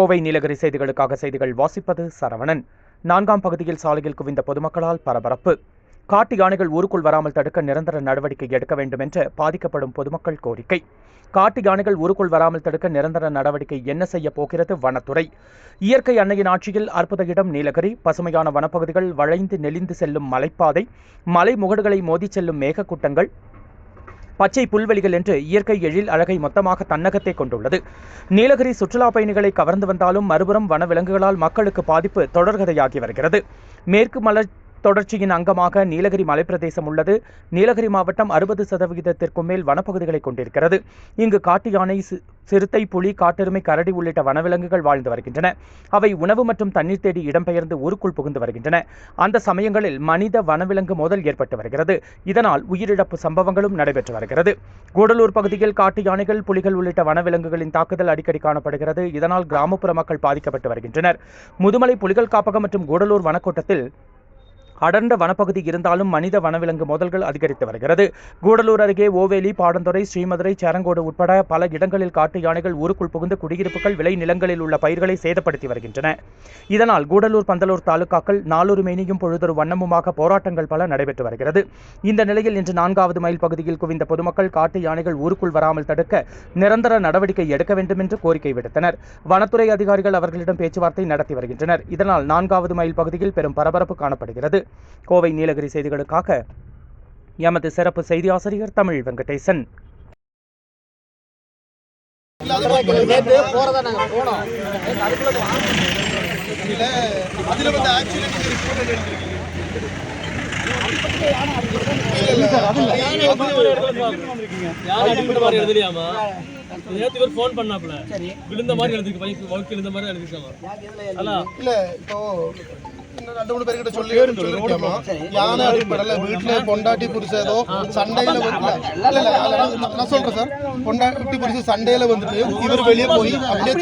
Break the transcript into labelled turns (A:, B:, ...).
A: கோவை நீலகிரி செய்திகளுக்காக செய்திகள் வாசிப்பது சரவணன். நான்காம் பகுதியில் சாலையில் குவிந்த பொதுமக்களால் பரபரப்பு. காட்டு யானைகள் ஊருக்குள் வராமல் தடுக்க நிரந்தர நடவடிக்கை எடுக்க வேண்டும் என்று பாதிக்கப்படும் பொதுமக்கள் கோரிக்கை. காட்டு யானைகள் ஊருக்குள் வராமல் தடுக்க நிரந்தர நடவடிக்கை என்ன செய்ய போகிறது வனத்துறை. இயற்கை அன்னையின் ஆட்சியில் அற்புத இடம் நீலகிரி. பசுமையான வனப்பகுதிகள் வளைந்து நெளிந்து செல்லும் மலைப்பாதை. மலை முகடுகளை மோதி செல்லும் மேகக்கூட்டங்கள். பச்சை புல்வெளிகள் என்று இயற்கை எழில் அழகை மொத்தமாக தன்னகத்தை கொண்டுள்ளது. நீலகிரி சுற்றுலா பயணிகளை கவர்ந்து வந்தாலும் மறுபுறம் வனவிலங்குகளால் மக்களுக்கு பாதிப்பு தொடர்கதையாகி வருகிறது. மேற்கு மலர் தொடர்ச்சியின் அங்கமாக நீலகிரி மலைப்பிரதேசம் உள்ளது. நீலகிரி மாவட்டம் அறுபது சதவிகிதத்திற்கும் மேல் வனப்பகுதிகளை கொண்டிருக்கிறது. இங்கு காட்டு யானை சிறுத்தை புலி காட்டெருமை கரடி உள்ளிட்ட வனவிலங்குகள் வாழ்ந்து வருகின்றன. அவை உணவு மற்றும் தண்ணீர் தேடி இடம்பெயர்ந்து ஊருக்குள் புகுந்து வருகின்றன. அந்த சமயங்களில் மனித வனவிலங்கு மோதல் ஏற்பட்டு வருகிறது. இதனால் உயிரிழப்பு சம்பவங்களும் நடைபெற்று வருகிறது. கூடலூர் பகுதியில் காட்டு யானைகள் புலிகள் உள்ளிட்ட வனவிலங்குகளின் தாக்குதல் அடிக்கடி காணப்படுகிறது. இதனால் கிராமப்புற மக்கள் பாதிக்கப்பட்டு வருகின்றனர். முதுமலை புலிகள் காப்பகம் மற்றும் கூடலூர் வனக்கோட்டத்தில் அடர்ந்த வனப்பகுதி இருந்தாலும் மனித வனவிலங்கு மோதல்கள் அதிகரித்து வருகிறது. கூடலூர் அருகே ஓவேலி பாடந்துறை ஸ்ரீமதுரை சேரங்கோடு உட்பட பல இடங்களில் காட்டு யானைகள் ஊருக்குள் புகுந்து குடியிருப்புகள் விளை நிலங்களில் உள்ள பயிர்களை சேதப்படுத்தி வருகின்றன. இதனால் கூடலூர் பந்தலூர் தாலுகாக்கள் நாளொரு மேனியும் பொழுதொரு வண்ணமுமாக போராட்டங்கள் பல நடைபெற்று வருகிறது. இந்த நிலையில் இன்று நான்காவது மைல் பகுதியில் குவிந்த பொதுமக்கள் காட்டு யானைகள் ஊருக்குள் வராமல் தடுக்க நிரந்தர நடவடிக்கை எடுக்க வேண்டும் என்று கோரிக்கை விடுத்தனர். வனத்துறை அதிகாரிகள் அவர்களிடம் பேச்சுவார்த்தை நடத்தி வருகின்றனர். இதனால் நான்காவது மைல் பகுதியில் பெரும் பரபரப்பு காணப்படுகிறது. கோவை நீலகிரி செய்திகளுக்காக எமது சிறப்பு செய்தி ஆசிரியர் தமிழ் வெங்கடேசன்.
B: போறதா நாங்க போனோம்
C: அதுல வந்து ஆக்சுவலி நீங்க ரிப்போர்ட்
D: பேர் விழுந்த மாதிரி எழுதிருக்கு பைக் வகுப்பு விழுந்த மாதிரி எழுதிருக்காங்க
C: இல்ல இப்போ ரெண்டு மூணு பேர்கிட்ட சொல்லி சொல்லிருக்கேமா யானை அடிப்படல வீட்டுல பொண்டாட்டி புருஷன் ஏதோ சண்டையில வந்து நான் சொல்றேன் சார் பொண்டாட்டி புருஷன் சண்டையில வந்துட்டு இவர் வெளியே போய் அப்படியே